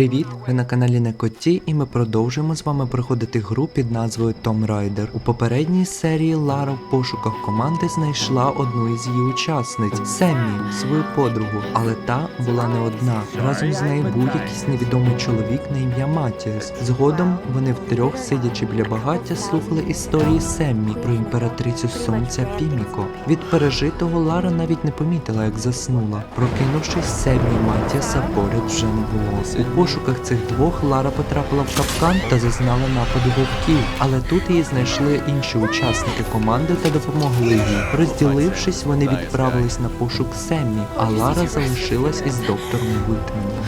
Привіт! Ви на каналі Некоті, і ми продовжуємо з вами проходити гру під назвою Tomb Raider. У попередній серії Лара в пошуках команди знайшла одну із її учасниць Семмі, свою подругу, але та була не одна. Разом з нею був якийсь невідомий чоловік на ім'я Матіас. Згодом вони втрьох, сидячи біля багаття, слухали історії Семмі про імператрицю сонця Піміко. Від пережитого Лара навіть не помітила, як заснула. Прокинувшись, Семмі Матіаса поряд вже не було. Пошуках цих двох Лара потрапила в капкан та зазнала нападу вовків, але тут її знайшли інші учасники команди та допомогли їй. Розділившись, вони відправились на пошук Семмі, а Лара залишилась із доктором Витменом.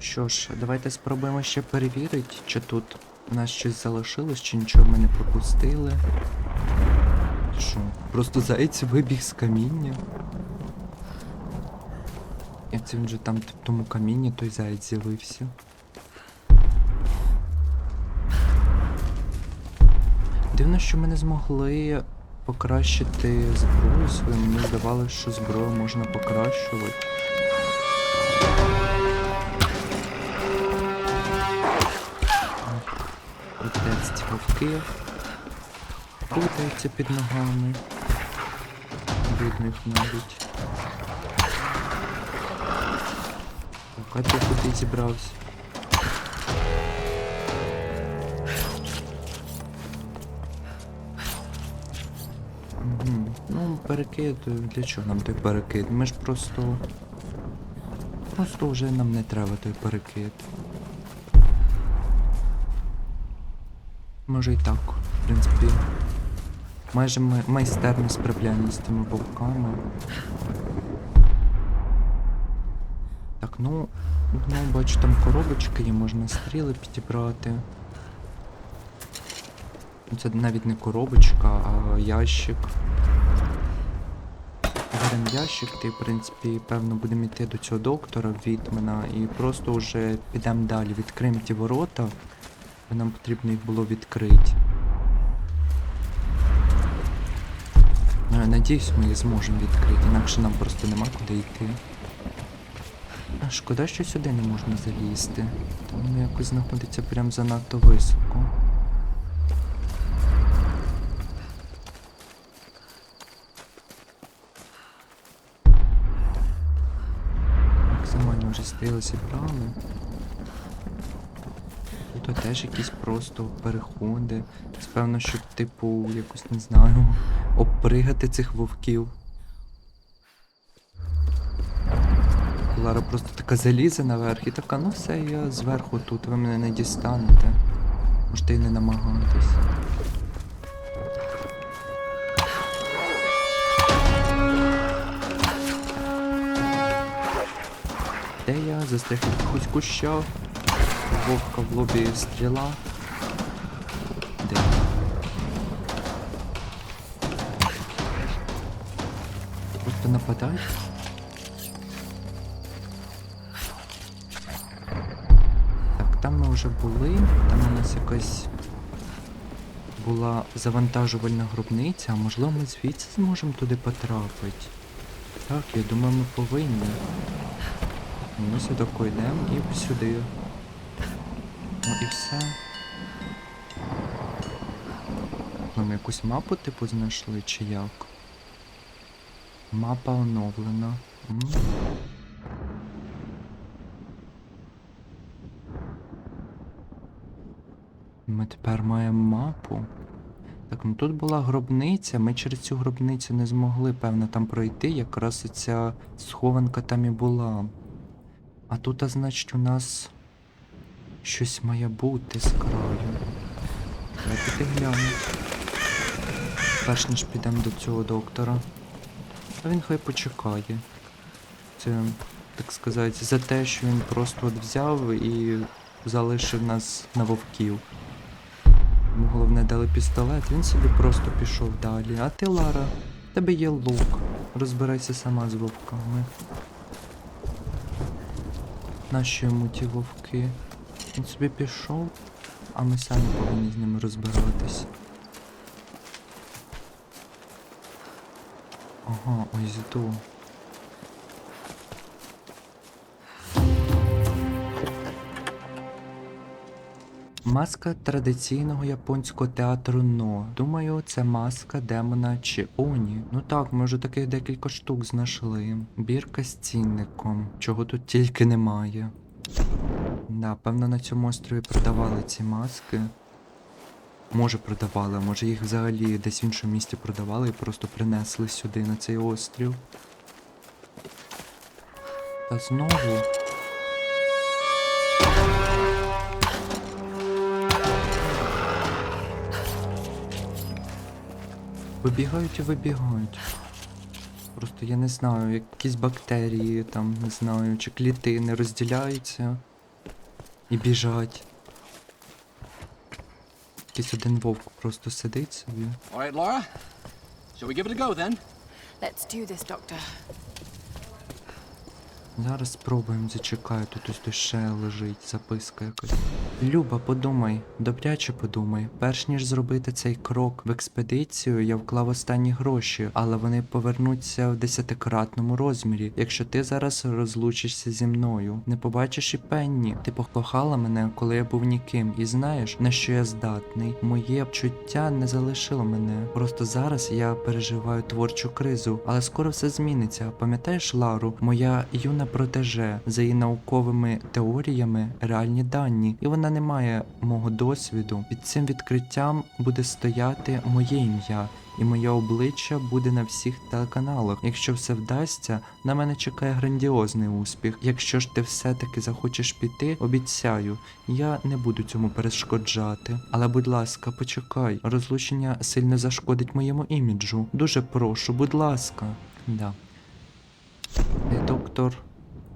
Що ж, давайте спробуємо ще перевірити, чи тут нас щось залишилось, чи нічого ми не пропустили. Що? Просто заєць вибіг з каміння. І це він же там в тому камінні той заєць з'явився. Дивно, що ми не змогли покращити зброю свою. Мені здавалося, що зброю можна покращувати. Отець вовки путаються під ногами. Їх навіть. Так, а ти куди зібрався? Угу. Ну, перекид, для чого нам той перекид? Ми ж просто. Просто вже нам не треба той перекид. Може і так, в принципі. Майже май- майстерно справляння з тими вовками. Так, ну, ну, бачу, там коробочки є, можна стріли підібрати. Це навіть не коробочка, а ящик. Беремо ящик, ти, в принципі, певно, будемо йти до цього доктора Вітмена і просто вже підемо далі. Відкриємо ті ворота, бо нам потрібно їх було відкрити. Надіюсь, ми їх зможемо відкрити, інакше нам просто нема куди йти. А шкода, що сюди не можна залізти. Там воно якось знаходиться прям занадто високо. Максимально вже стріли зібрали. Тут теж якісь просто переходи. Певно, щоб, типу, якось не знаю, обпригати цих вовків. Лара просто така залізе наверх і така, ну все, я зверху тут, ви мене не дістанете. Можете й не намагатись. Де я? Застряг в якихось кущах. Вовка в лобі стріла. Де? Просто нападають. Так, там ми вже були, там у нас якась була завантажувальна гробниця, а можливо ми звідси зможемо туди потрапити. Так, я думаю, ми повинні. Ми сюди йдемо і сюди. Ну і все. Ми якусь мапу типу знайшли чи як? Мапа оновлена. М. Ми тепер маємо мапу. Так, ну тут була гробниця, ми через цю гробницю не змогли, певно, там пройти, якраз ця схованка там і була. А тут, а значить, у нас щось має бути з краю. Давайте піти глянемо. Перш ніж підемо до цього доктора. А він хай почекає. Це, так сказати, за те, що він просто от взяв і залишив нас на вовків. Йому головне дали пістолет, він собі просто пішов далі. А ти, Лара, тебе є лук. Розбирайся сама з вовками. Нащо йому ті вовки? Він собі пішов, а ми самі повинні з ними розбиратись. Ага, ось йду. Маска традиційного японського театру Но. Думаю, це маска демона чи Оні. Ну так, ми вже таких декілька штук знайшли. Бірка з цінником. Чого тут тільки немає. Да, певно, на цьому острові продавали ці маски. Може продавали, може їх взагалі десь в іншому місті продавали і просто принесли сюди на цей острів. Та знову. Вибігають і вибігають. Просто я не знаю, якісь бактерії там, не знаю, чи клітини розділяються і біжать. Якийсь один вовк просто сидить собі. Alright, Laura. Shall we give it a go then? Let's do this, Doctor. Зараз спробуємо зачекаю, тут ось ще лежить записка якась. Люба, подумай, добряче подумай. Перш ніж зробити цей крок в експедицію, я вклав останні гроші, але вони повернуться в десятикратному розмірі. Якщо ти зараз розлучишся зі мною, не побачиш і пенні. Ти покохала мене, коли я був ніким, і знаєш, на що я здатний. Моє чуття не залишило мене. Просто зараз я переживаю творчу кризу, але скоро все зміниться. Пам'ятаєш Лару, моя юна протеже за її науковими теоріями реальні дані, і вона не має мого досвіду. Під цим відкриттям буде стояти моє ім'я. І моє обличчя буде на всіх телеканалах. Якщо все вдасться, на мене чекає грандіозний успіх. Якщо ж ти все-таки захочеш піти, обіцяю, я не буду цьому перешкоджати. Але будь ласка, почекай, розлучення сильно зашкодить моєму іміджу. Дуже прошу, будь ласка. Да. Доктор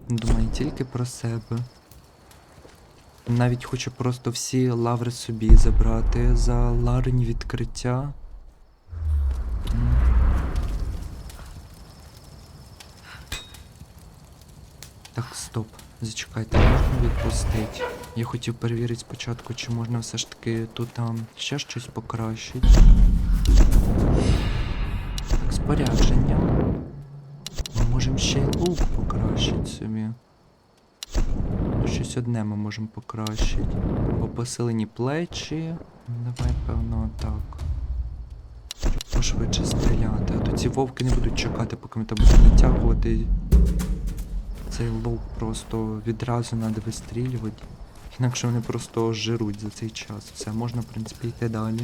думає тільки про себе. Навіть хоче просто всі лаври собі забрати за ларині відкриття. Так, стоп. Зачекайте, можна відпустити? Я хотів перевірити спочатку, чи можна все ж таки тут там ще щось покращити. Так, спорядження. Ми можемо ще й лук покращити собі. Щось одне ми можемо покращити. По посилені плечі. Давай, певно, так. Пошвидше стріляти. А то ці вовки не будуть чекати, поки ми там будемо натягувати. Цей лук просто відразу треба вистрілювати. Інакше вони просто жируть за цей час. Все, можна, в принципі, йти далі.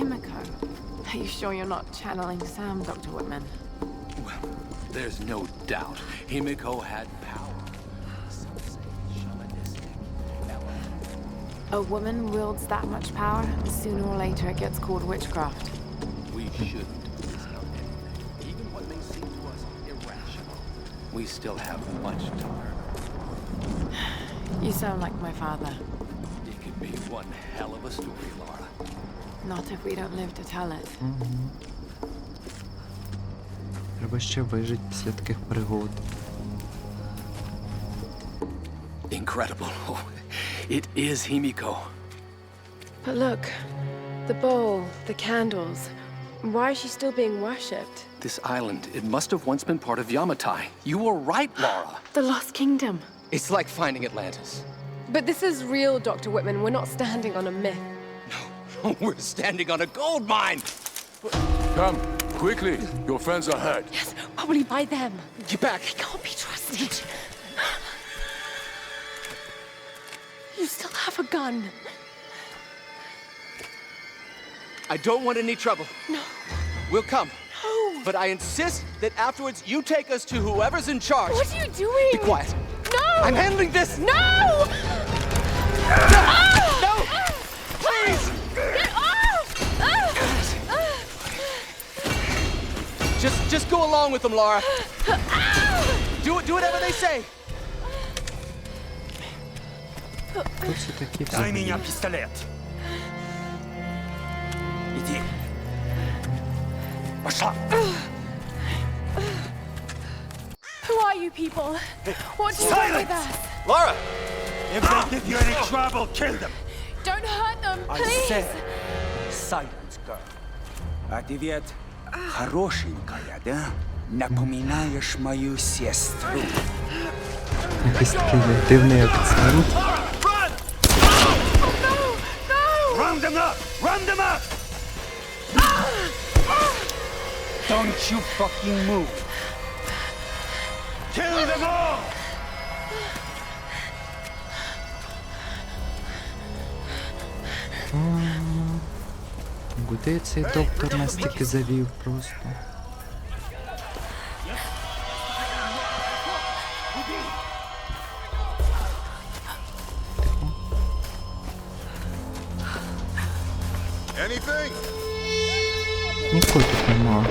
Himiko. Are you sure you're not channeling Sam, Dr. Whitman? Well, there's no doubt. Himiko had power. Some say shamanistic element. A woman wields that much power, sooner or later it gets called witchcraft. We shouldn't discount anything, even what may seem to us irrational. We still have much to learn. You sound like my father. It could be one hell of a story, Laura. Not if we don't live to tell it. Угу. Треба ще вижити після таких пригод. Incredible. Oh, it is Himiko. But look, the bowl, the candles. Why is she still being worshipped? This island, it must have once been part of Yamatai. You were right, Laura. The Lost Kingdom. It's like finding Atlantis. But this is real, Dr. Whitman. We're not standing on a myth. We're standing on a gold mine. Come, quickly. Your friends are hurt. Yes, probably by them. Get back. Can't be trusted. You still have a gun. I don't want any trouble. No. We'll come. No. But I insist that afterwards you take us to whoever's in charge. What are you doing? Be quiet. No. I'm handling this. No! No! Just just go along with them, Laura. Do it do whatever they say. Хто це такі Дай взагалі? меня пистолет. Иди. Пошла. Who are you people? What do you want with Silence! us? Laura! If they give you any trouble, kill them. Don't hurt them, I please! said silence, girl. А ты ведь Хорошенькая, да? Напоминаешь мою сестру. Якийсь такий дивний акцент. Run! Them up! Round them up! Don't you fucking move! Kill them all! Куди цей доктор нас таки завів просто? Нікого тут нема.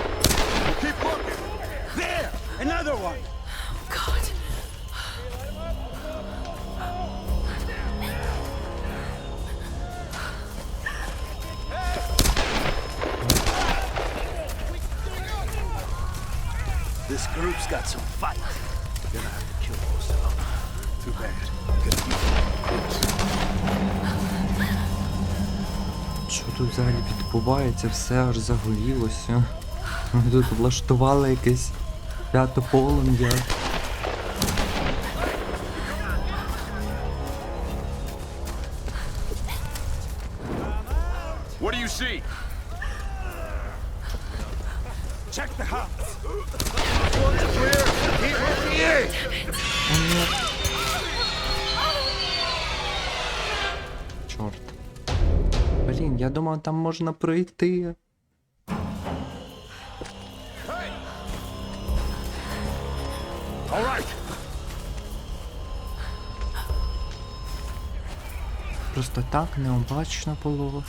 This group's got some fight. We're gonna have to kill most of them. Too bad. Що тут взагалі відбувається? Все аж загорілося. Ми тут влаштували якесь п'ято полум'я. What do you see? Check the house! Чорт. Блін, я думав, там можна пройти. All right. Просто так необачно було.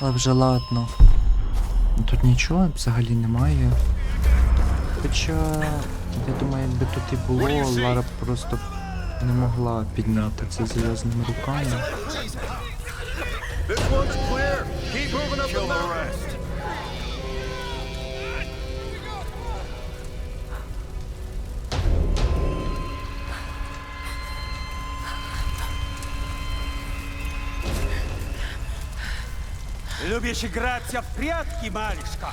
Але вже ладно. Ну, Тут нічого взагалі немає. Хоча, я думаю, якби тут і було, Лара б просто не могла підняти це зв'язними руками. This one's clear. Keep moving up the mountain. Любишь играться в прятки, малышка?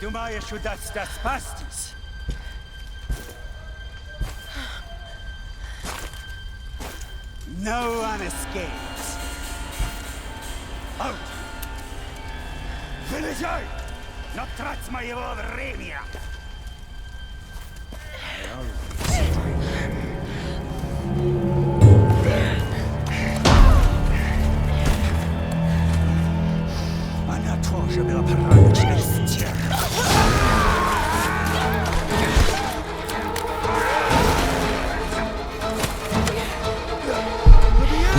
Думаешь, удастся спастись? No one escapes. Out! Вылезай! Но трать моего времени! Она Może była proroczna i ściera.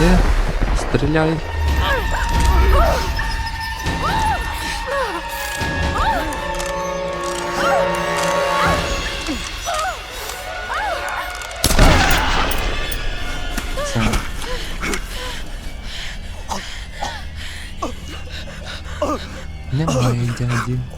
Nie, strzelaj. Немає дяді. Oh,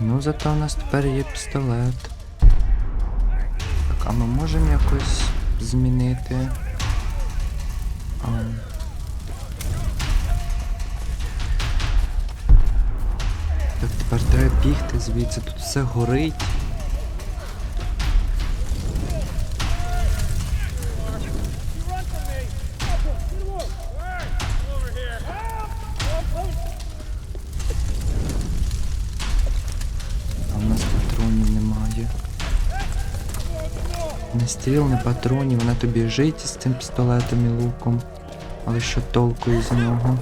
ну зато у нас тепер є пістолет. Так, а ми можемо якось змінити. А... Так, тепер треба бігти звідси, тут все горить. Стріл, ні патронів, вона то біжить з цим пістолетом і луком. Але що толку із нього?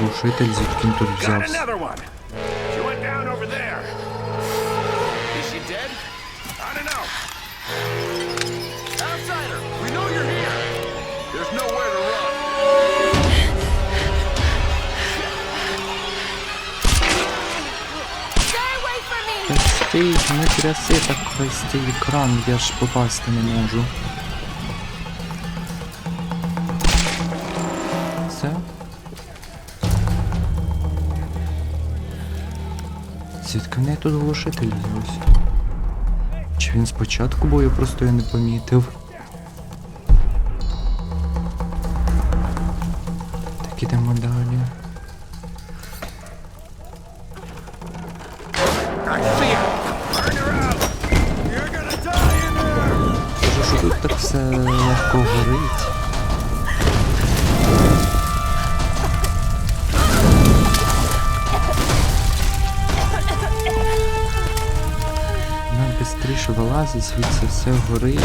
Глушитель, звідки тут взявся. Стій, не тряси так весь цей екран, я ж попасти не можу. Все? Звідки в неї тут глушитель взявся? Чи він спочатку бою просто я не помітив? Вона вилазить, звідси все горить.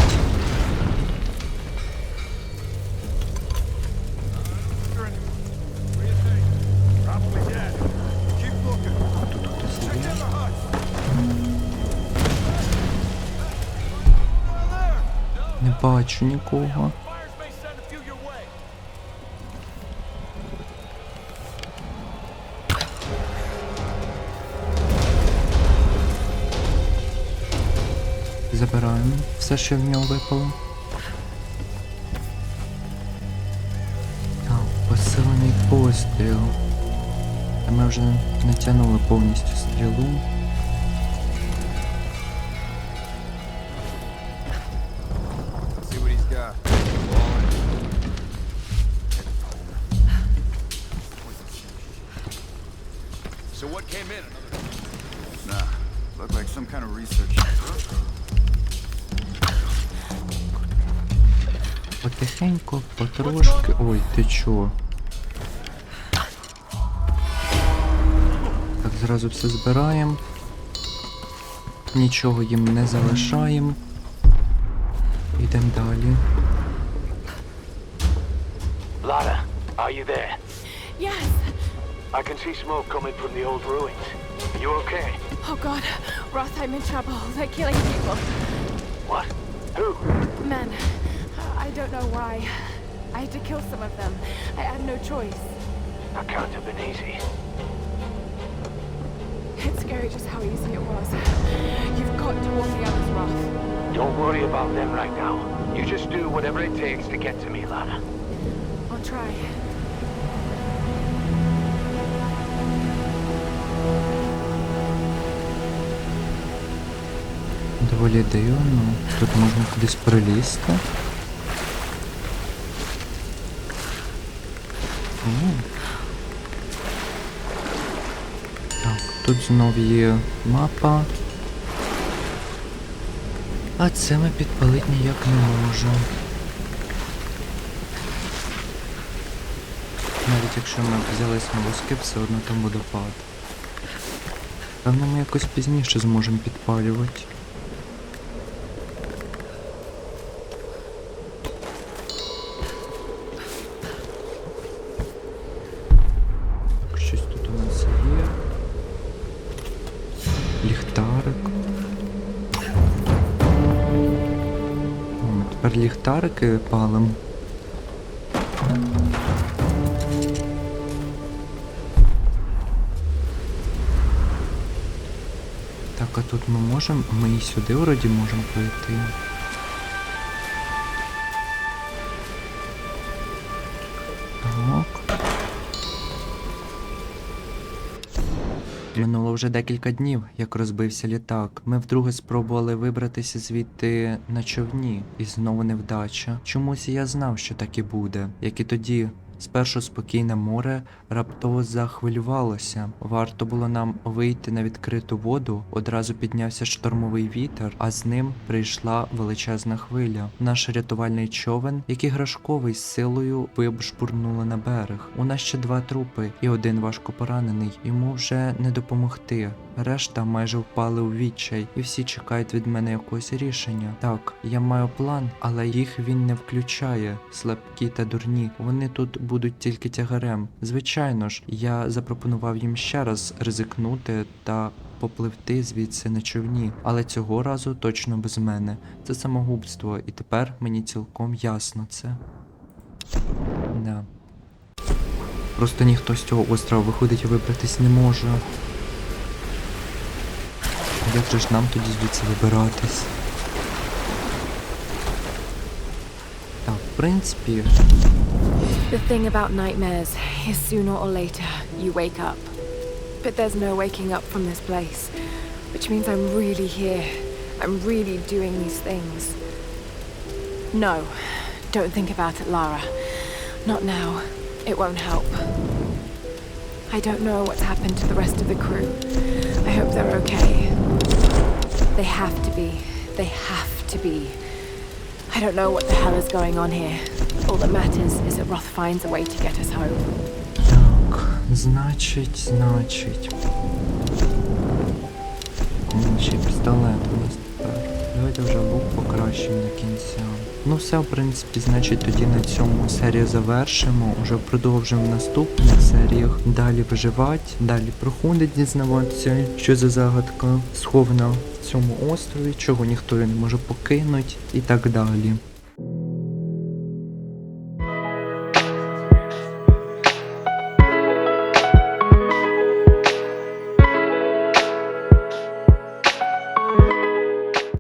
Не бачу нікого. Все, що в нього випало. А, посилений постріл. Ми вже натягнули повністю стрілу. Ти чо? Так, зразу все збираємо. Нічого їм не залишаємо. Йдемо далі. Lara, are you there? Yes! I can see smoke coming from the old ruins. Are you okay? Oh god, Roth, I'm in trouble. They're killing people. What? Who? Men. I don't know why. I had to kill some of them. I had no choice. That can't have been easy. It's scary just how easy it was. You've got to warn the others, Roth. Don't worry about them right now. You just do whatever it takes to get to me, Lara. I'll try. Доволі дивно. Тут можна кудись прилізти. Так, тут знов є мапа. А це ми підпалити ніяк не можемо. Навіть якщо ми взяли смолоскип, все одно там водопад. Певно, ми якось пізніше зможемо підпалювати. Тепер ліхтарики палим. Так, а тут ми можемо. Ми і сюди вроді можемо пройти. Минуло вже декілька днів, як розбився літак. Ми вдруге спробували вибратися звідти на човні, і знову невдача. Чомусь я знав, що так і буде. Як і тоді, Спершу спокійне море раптово захвилювалося. Варто було нам вийти на відкриту воду, одразу піднявся штормовий вітер, а з ним прийшла величезна хвиля. Наш рятувальний човен, як іграшковий з силою вибшпурнули на берег. У нас ще два трупи, і один важко поранений. Йому вже не допомогти. Решта майже впали у відчай, і всі чекають від мене якогось рішення. Так, я маю план, але їх він не включає. Слабкі та дурні. Вони тут будуть тільки тягарем. Звичайно ж, я запропонував їм ще раз ризикнути та попливти звідси на човні, але цього разу точно без мене. Це самогубство, і тепер мені цілком ясно це. Да. Просто ніхто з цього острова виходить і вибратись не може. Як же ж нам тоді звідси вибиратись? Так, в принципі, The thing about nightmares is sooner or later you wake up. But there's no waking up from this place, which means I'm really here. I'm really doing these things. No, don't think about it, Lara. Not now. It won't help. I don't know what's happened to the rest of the crew. I hope they're okay. They have to be. They have to be. I don't know what the hell is going on here. All that matters is that Roth finds a way to get us home. Так, значить, значить. М, Ще й пістолет у нас тепер. Давайте вже лук покращимо до кінця. Ну все, в принципі, значить тоді на цьому серію завершимо. Уже продовжимо в наступних серіях. Далі виживати, далі проходить, дізнаватися, що за загадка схована в цьому острові, чого ніхто не може покинути і так далі.